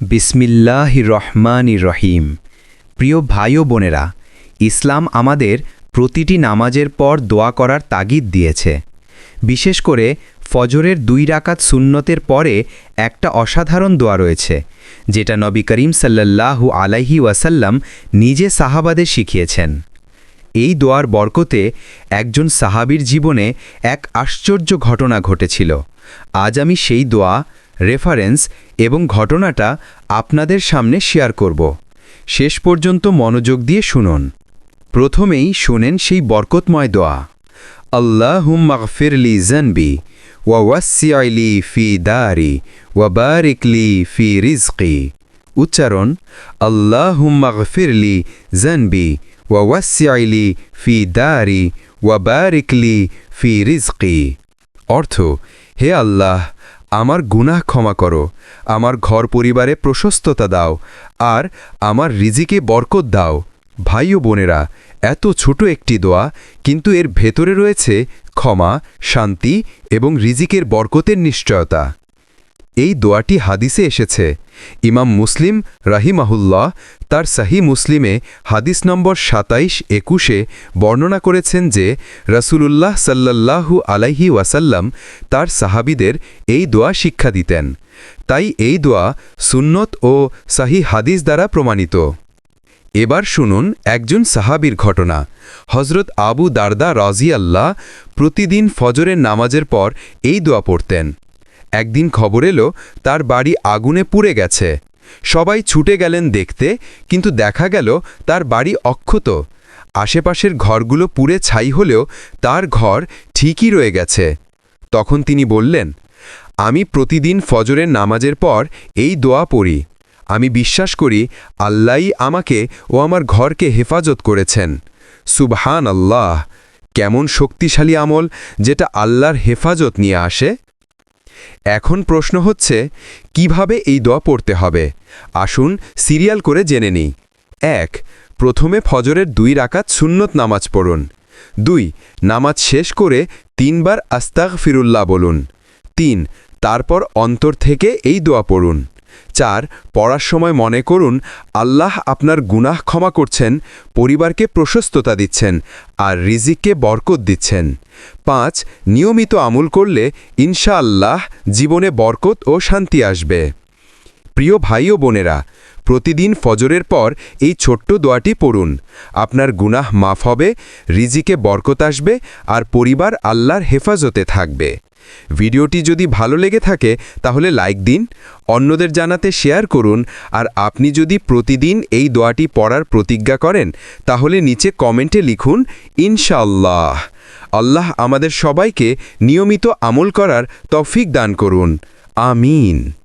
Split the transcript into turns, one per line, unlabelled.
বিসমিল্লাহ রহমান রহিম প্রিয় ভাই ও বোনেরা, ইসলাম আমাদের প্রতিটি নামাজের পর দোয়া করার তাগিদ দিয়েছে। বিশেষ করে ফজরের দুই রাকাত সুন্নতের পরে একটা অসাধারণ দোয়া রয়েছে, যেটা নবী করিম সাল্লাল্লাহু আলাইহি ওয়াসাল্লাম নিজে সাহাবাদের শিখিয়েছেন। এই দোয়ার বরকতে একজন সাহাবীর জীবনে এক আশ্চর্য ঘটনা ঘটেছিল। আজ আমি সেই দোয়া রেফারেন্স এবং ঘটনাটা আপনাদের সামনে শেয়ার করব। শেষ পর্যন্ত মনোযোগ দিয়ে শুনুন। প্রথমেই শুনেন সেই বরকতময় দোয়া। আল্লাহুম মাগফিরলি জানবি ওয়াওয়াসিয়াইলি ফি দারি ওয়াবারিকলি ফি রিজকি। উচ্চারণ আল্লাহ আল্লাহুম মাগফিরলি জানবি ওয়াওয়াসিয়াইলি ফি দারি ওয়াবারিকলি ফি রিজকি। অর্থ, হে আল্লাহ আমার গুনাহ ক্ষমা করো, আমার ঘর পরিবারে প্রশস্ততা দাও, আর আমার রিজিকে বরকত দাও। ভাই ও বোনেরা, এত ছোট একটি দোয়া, কিন্তু এর ভেতরে রয়েছে ক্ষমা, শান্তি এবং রিজিকের বরকতের নিশ্চয়তা। এই দোয়াটি হাদিসে এসেছে। ইমাম মুসলিম রাহিমাহুল্লাহ তার সাহি মুসলিমে হাদিস নম্বর সাতাইশ একুশে বর্ণনা করেছেন যে, রসুলুল্লাহ সাল্লাল্লাহু আলাইহি ওয়াসাল্লাম তার সাহাবিদের এই দোয়া শিক্ষা দিতেন। তাই এই দোয়া সুন্নত ও সাহি হাদিস দ্বারা প্রমাণিত। এবার শুনুন একজন সাহাবীর ঘটনা। হজরত আবু দারদা রাজি আল্লাহ প্রতিদিন ফজরের নামাজের পর এই দোয়া পড়তেন। একদিন খবর এলো, তার বাড়ি আগুনে পুড়ে গেছে। সবাই ছুটে গেলেন দেখতে, কিন্তু দেখা গেল তার বাড়ি অক্ষত। আশেপাশের ঘরগুলো পুড়ে ছাই হলেও তার ঘর ঠিকই রয়ে গেছে। তখন তিনি বললেন, আমি প্রতিদিন ফজরের নামাজের পর এই দোয়া পড়ি। আমি বিশ্বাস করি আল্লাহই আমাকে ও আমার ঘরকে হেফাজত করেছেন। সুবহান আল্লাহ কেমন শক্তিশালী আমল যেটা আল্লাহর হেফাজত নিয়ে আসে। এখন প্রশ্ন হচ্ছে, কীভাবে এই দোয়া পড়তে হবে? আসুন সিরিয়াল করে জেনে নিই। এক, প্রথমে ফজরের দুই রাকাত সুন্নত নামাজ পড়ুন। দুই, নামাজ শেষ করে তিনবার আস্তাক ফিরুল্লাহ বলুন। তিন, তারপর অন্তর থেকে এই দোয়া পড়ুন। চার, পড়ার সময় মনে করুন, আল্লাহ আপনার গুনাহ ক্ষমা করছেন, পরিবারকে প্রশস্ততা দিচ্ছেন, আর রিজিককে বরকত দিচ্ছেন। পাঁচ, নিয়মিত আমল করলে ইনশাআল্লাহ জীবনে বরকত ও শান্তি আসবে। প্রিয় ভাই ও বোনেরা, প্রতিদিন ফজরের পর এই ছোট্ট দোয়াটি পড়ুন। আপনার গুনাহ মাফ হবে, রিজিকে বরকত আসবে, আর পরিবার আল্লাহর হেফাজতে থাকবে। ভিডিওটি যদি ভালো লেগে থাকে, তাহলে লাইক দিন, অন্যদের জানাতে শেয়ার করুন, আর আপনি যদি প্রতিদিন এই দোয়াটি পড়ার প্রতিজ্ঞা করেন, তাহলে নিচে কমেন্টে লিখুন ইনশাল্লাহ আল্লাহ আমাদের সবাইকে নিয়মিত আমল করার তৌফিক দান করুন। আমিন।